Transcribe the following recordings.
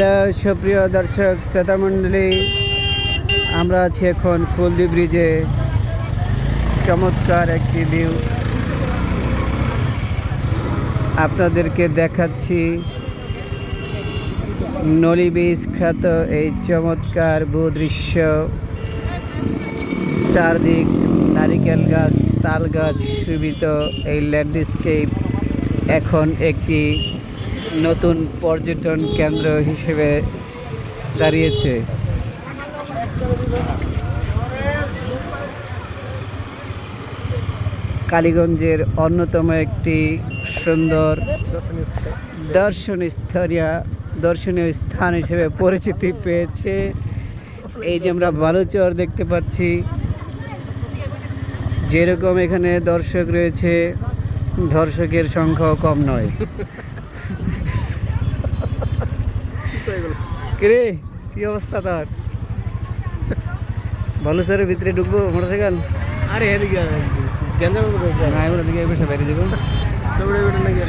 Hello, সুপ্রিয় দর্শক শ্রোতা মণ্ডলী আমরা আছি এখন ফুলদি ব্রিজে। চমৎকার একটি ভিউ আপনাদেরকে দেখাচ্ছি নলি বীজ খ্যাত এই চমৎকার ভূদৃশ্য। চারদিক নারিকেল গাছ, তাল গাছ সুবিত এই ল্যান্ডস্কেপ এখন একটি নতুন পর্যটন কেন্দ্র হিসেবে দাঁড়িয়েছে। কালীগঞ্জের অন্যতম একটি সুন্দর দর্শনীয় স্থানীয় দর্শনীয় স্থান হিসেবে পরিচিতি পেয়েছে। এই যে আমরা বালুচর দেখতে পাচ্ছি, যেরকম এখানে দর্শক রয়েছে, দর্শকের সংখ্যাও কম নয়। কিরে? কি অবস্থা তোর? বালুচরের ভিতরে ঢুকবো মোটরসাইকেল? আরে এদিকে না এগুলো দিকে এবার বাইরে যাব।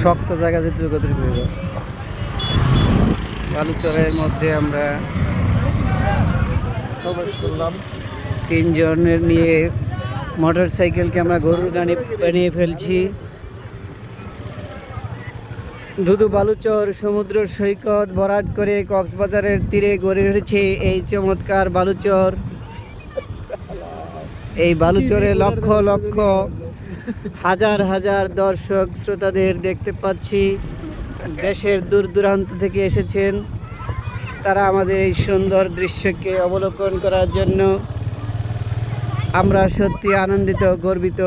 শক্ত জায়গা যেতে কত বালুচরের মধ্যে আমরা তিনজনের নিয়ে মোটর সাইকেলকে আমরা গরুর গাড়ি বানিয়ে ফেলছি। ধুধু বালুচর, সমুদ্র সৈকত ভরাট করে কক্সবাজারের তীরে গড়ে উঠেছে এই চমৎকার বালুচর। এই বালুচরে লক্ষ লক্ষ, হাজার হাজার দর্শক শ্রোতাদের দেখতে পাচ্ছি। দেশের দূর দূরান্ত থেকে এসেছেন। তারা আমাদের এই সুন্দর দৃশ্যকে অবলোকন করার জন্য আমরা সত্যি আনন্দিত, গর্বিত।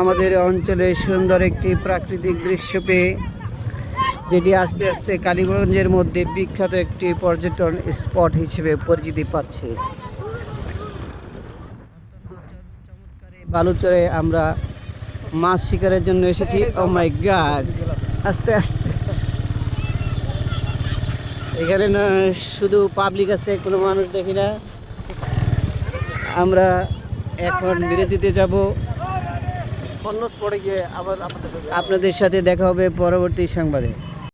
আমাদের অঞ্চলে সুন্দর একটি প্রাকৃতিক দৃশ্য পেয়ে যেটি আস্তে আস্তে কালীগঞ্জের মধ্যে বিখ্যাত একটি পর্যটন স্পট হিসেবে পরিচিতি পাচ্ছে। বালুচরে আমরা মাছ শিকারের জন্য এসেছি। ও মাই গাড আস্তে আস্তে। এখানে না শুধু পাবলিক আছে কোনো মানুষ দেখি না। আমরা এখন বিরতিতে যাব। অন্য স্পটে গিয়ে আবার আপনাদের সাথে আপনাদের সাথে দেখা হবে পরবর্তী সংবাদে।